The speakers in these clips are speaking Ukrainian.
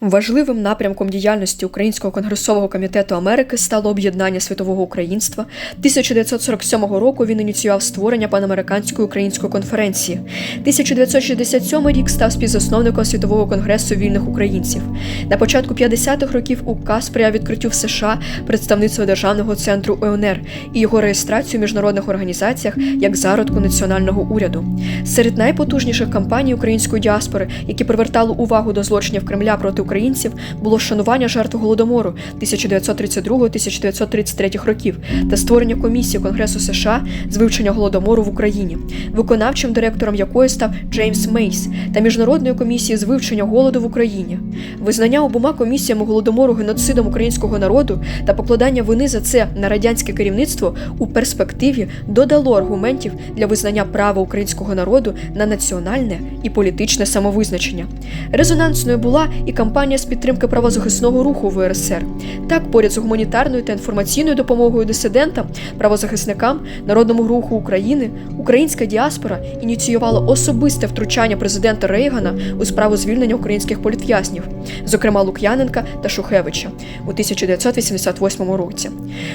Важливим напрямком діяльності Українського конгресового комітету Америки стало об'єднання світового українства. 1947 року він ініціював створення панамериканської української конференції. 1967 рік став співзасновником світового конгресу вільних українців. На початку 50-х років указ сприяв відкриттю в США представництва державного центру УНР і його реєстрацію в міжнародних організаціях як зародку національного уряду. Серед найпотужніших кампаній української діаспори, які привертали увагу до злочинів Кремля проти українців, було вшанування жертв голодомору 1932-1933 років та створення комісії Конгресу США з вивчення голодомору в Україні, виконавчим директором якої став Джеймс Мейс та міжнародної комісії з вивчення голоду в Україні. Визнання обома комісіями голодомору геноцидом українського народу та покладання вини за це на радянське керівництво у перспективі додало аргументів для визнання права українського народу на національне і політичне самовизначення. Резонансною була і кампанія з підтримки правозахисного руху в УРСР. Так, поряд з гуманітарною та інформаційною допомогою дисидентам, правозахисникам, народному руху України, українська діаспора ініціювала особисте втручання президента Рейгана у справу звільнення українських політв'язнів, зокрема Лук'яненка та Шухевича у 1988 році.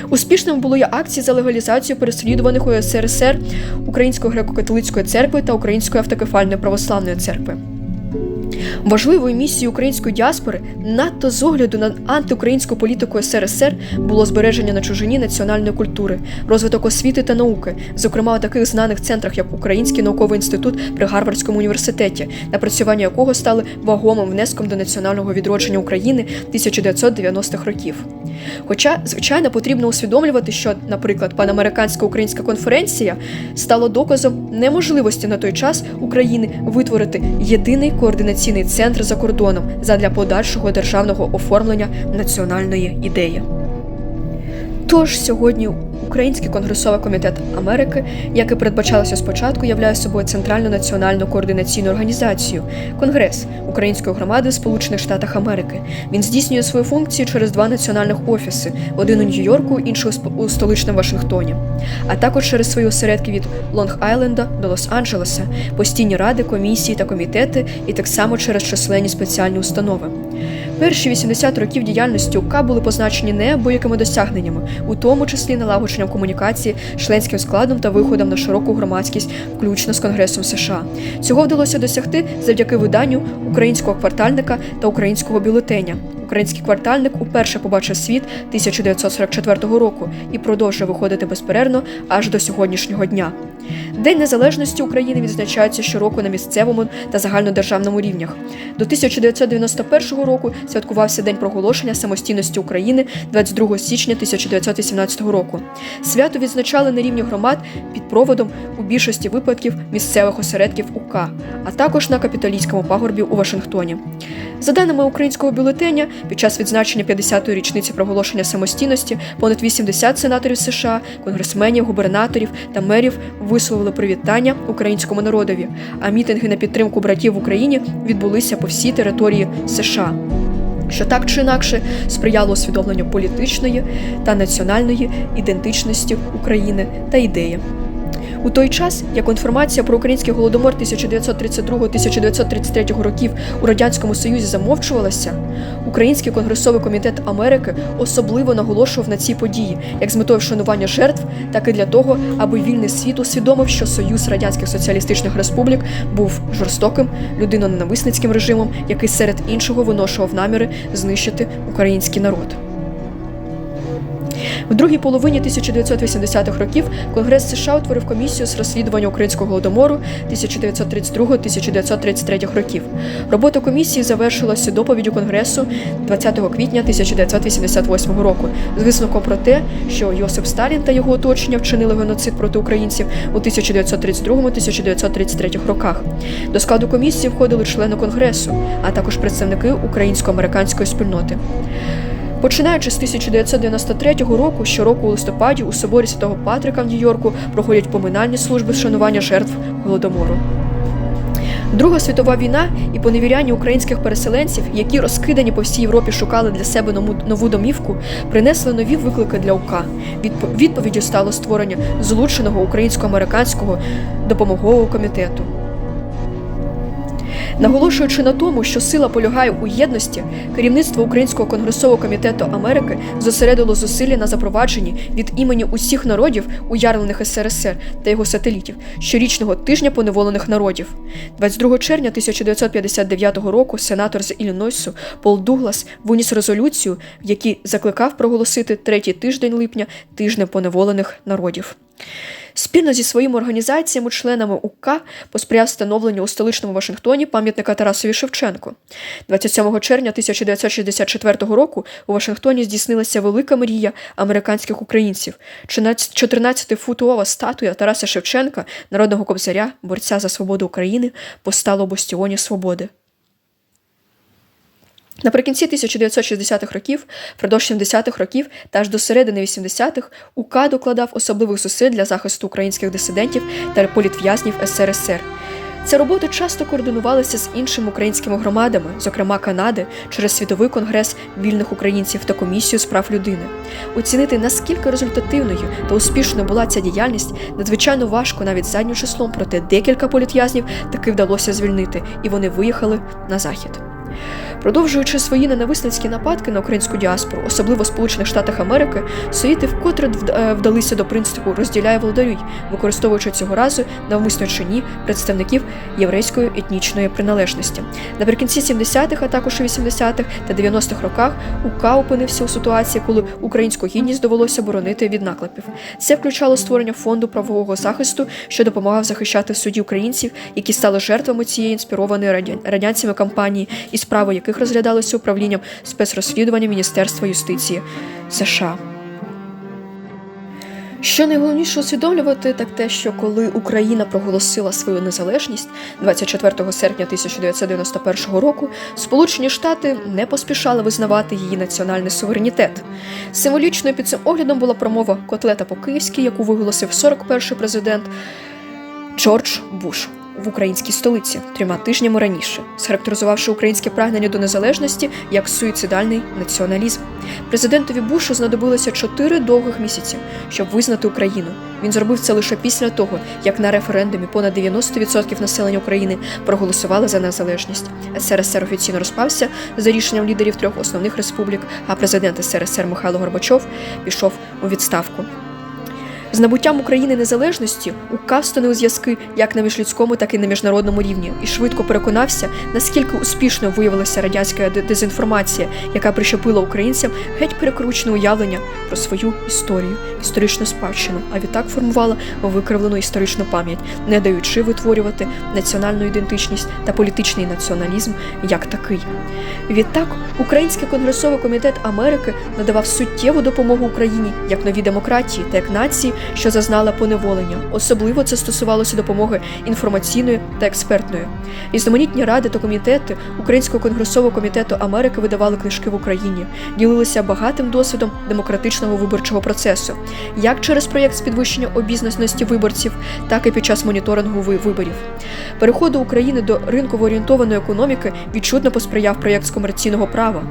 Успішними були й акції за легалізацію переслідуваних у СРСР Української греко-католицької церкви та Української автокефальної православної церкви. Важливою місією української діаспори надто з огляду на антиукраїнську політику СРСР було збереження на чужині національної культури, розвиток освіти та науки, зокрема у таких знаних центрах, як Український науковий інститут при Гарвардському університеті, напрацювання якого стали вагомим внеском до національного відродження України 1990-х років. Хоча, звичайно, потрібно усвідомлювати, що, наприклад, панамериканська українська конференція стала доказом неможливості на той час України витворити єдиний координаційний центр за кордоном задля подальшого державного оформлення національної ідеї. Тож сьогодні Український конгресовий комітет Америки, як і передбачалося спочатку, являє собою центральну національну координаційну організацію Конгрес Української громади в Сполучених Штатах Америки. Він здійснює свої функції через два національних офіси: один у Нью-Йорку, інший у столичному Вашингтоні, а також через свої осередки від Лонг-Айленда до Лос-Анджелеса, постійні ради, комісії та комітети, і так само через численні спеціальні установи. Перші 80 років діяльності УК були позначені неабиякими досягненнями, у тому числі налагодженням комунікації членським складом та виходом на широку громадськість, включно з Конгресом США. Цього вдалося досягти завдяки виданню українського квартальника та українського бюлетеня. Український квартальник уперше побачив світ 1944 року і продовжує виходити безперервно аж до сьогоднішнього дня. День незалежності України відзначається щороку на місцевому та загальнодержавному рівнях. До 1991 року святкувався День проголошення самостійності України 22 січня 1918 року. Свято відзначали на рівні громад під проводом у більшості випадків місцевих осередків УК, а також на капіталійському пагорбі у Вашингтоні. За даними українського бюлетеня, під час відзначення 50-ї річниці проголошення самостійності понад 80 сенаторів США, конгресменів, губернаторів та мерів висловили привітання українському народові. А мітинги на підтримку братів в Україні відбулися по всій території США. Що так чи інакше сприяло усвідомленню політичної та національної ідентичності України та ідеї. У той час, як інформація про український голодомор 1932-1933 років у радянському союзі замовчувалася, Український конгресовий комітет Америки особливо наголошував на цій події, як з метою вшанування жертв, так і для того, аби вільний світ усвідомив, що Союз радянських соціалістичних республік був жорстоким людиноненависницьким режимом, який серед іншого виношував наміри знищити український народ. В другій половині 1980-х років Конгрес США утворив комісію з розслідування українського голодомору 1932-1933 років. Робота комісії завершилася доповіддю Конгресу 20 квітня 1988 року з висновком про те, що Йосип Сталін та його оточення вчинили геноцид проти українців у 1932-1933 роках. До складу комісії входили члени конгресу, а також представники українсько-американської спільноти. Починаючи з 1993 року, щороку у листопаді у соборі Святого Патрика в Нью-Йорку проходять поминальні служби вшанування жертв голодомору. Друга світова війна і поневіряння українських переселенців, які розкидані по всій Європі шукали для себе нову домівку, принесли нові виклики для УК. Відповіддю стало створення злученого українсько-американського допомогового комітету. Наголошуючи на тому, що сила полягає у єдності, керівництво Українського конгресового комітету Америки зосередило зусилля на запровадженні від імені усіх народів, уявлених СРСР та його сателітів, щорічного тижня поневолених народів. 22 червня 1959 року сенатор з Іллінойсу Пол Дуглас виніс резолюцію, в якій закликав проголосити третій тиждень липня тижнем поневолених народів. Спільно зі своїми організаціями, членами УК посприяв встановленню у столичному Вашингтоні пам'ятника Тарасові Шевченку. 27 червня 1964 року у Вашингтоні здійснилася велика мрія американських українців. 14-футова статуя Тараса Шевченка, народного кобзаря, борця за свободу України, постала у бастіоні свободи. Наприкінці 1960-х років, впродовж 70-х років та аж до середини 80-х УК докладав особливих зусиль для захисту українських дисидентів та політв'язнів СРСР. Ця робота часто координувалася з іншими українськими громадами, зокрема Канади, через світовий конгрес вільних українців та комісію з прав людини. Оцінити наскільки результативною та успішною була ця діяльність, надзвичайно важко навіть заднім числом, проте декілька політв'язнів таки вдалося звільнити, і вони виїхали на захід. Продовжуючи свої ненависницькі нападки на українську діаспору, особливо в Сполучених Штатах Америки, соїти вкотре е, вдалися до принципу розділяй володарюй, використовуючи цього разу навмисно чи ні представників єврейської етнічної приналежності. Наприкінці 70-х, а також 80-х та 90-х роках УК опинився у ситуації, коли українську гідність довелося боронити від наклепів. Це включало створення фонду правового захисту, що допомагав захищати в суді українців, які стали жертвами цієї інспірованої радянцями кампанії, і справи яких розглядалися управлінням спецрозслідування Міністерства юстиції США. Що найголовніше усвідомлювати, так те, що коли Україна проголосила свою незалежність 24 серпня 1991 року, Сполучені Штати не поспішали визнавати її національний суверенітет. Символічною під цим оглядом була промова котлета по-київськи, яку виголосив 41-й президент Джордж Буш в українській столиці трьома тижнями раніше, схарактеризувавши українське прагнення до незалежності як суїцидальний націоналізм. Президентові Бушу знадобилося чотири довгих місяці, щоб визнати Україну. Він зробив це лише після того, як на референдумі понад 90% населення України проголосували за незалежність. СРСР офіційно розпався за рішенням лідерів трьох основних республік, а президент СРСР Михайло Горбачов пішов у відставку. З набуттям України незалежності УК встановив зв'язки як на міжлюдському, так і на міжнародному рівні, і швидко переконався, наскільки успішно виявилася радянська дезінформація, яка прищепила українцям геть перекручене уявлення про свою історію, історичну спадщину, а відтак формувала викривлену історичну пам'ять, не даючи витворювати національну ідентичність та політичний націоналізм як такий. Відтак, Український конгресовий комітет Америки надавав суттєву допомогу Україні як новій демократії та як нації, що зазнала поневолення. Особливо це стосувалося допомоги інформаційної та експертної. Різноманітні ради та комітети Українського конгресового комітету Америки видавали книжки в Україні, ділилися багатим досвідом демократичного виборчого процесу, як через проєкт з підвищення обізнаності виборців, так і під час моніторингу виборів. Переходу України до ринково орієнтованої економіки відчутно посприяв проєкт з комерційного права.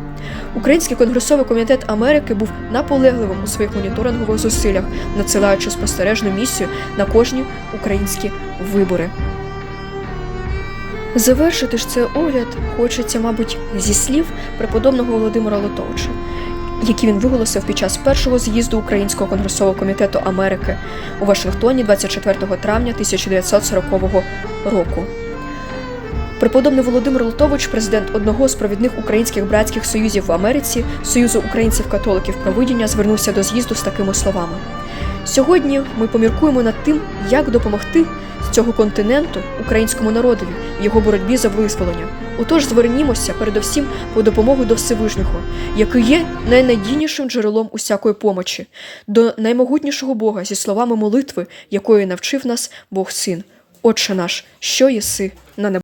Український конгресовий комітет Америки був наполегливим у своїх моніторингових зусиллях, надсилаючи спостережну місію на кожні українські вибори. Завершити ж цей огляд хочеться, мабуть, зі слів преподобного Володимира Лотовича, які він виголосив під час першого з'їзду Українського конгресового комітету Америки у Вашингтоні 24 травня 1940 року. Преподобний Володимир Лотович, президент одного з провідних українських братських союзів в Америці, Союзу українців-католиків провидіння, звернувся до з'їзду з такими словами: Сьогодні ми поміркуємо над тим, як допомогти з цього континенту українському народові в його боротьбі за визволення. Отож, звернімося передовсім по допомогу до Всевишнього, який є найнадійнішим джерелом усякої помочі, до наймогутнішого Бога зі словами молитви, якої навчив нас Бог Син. Отче наш, що єси на небі.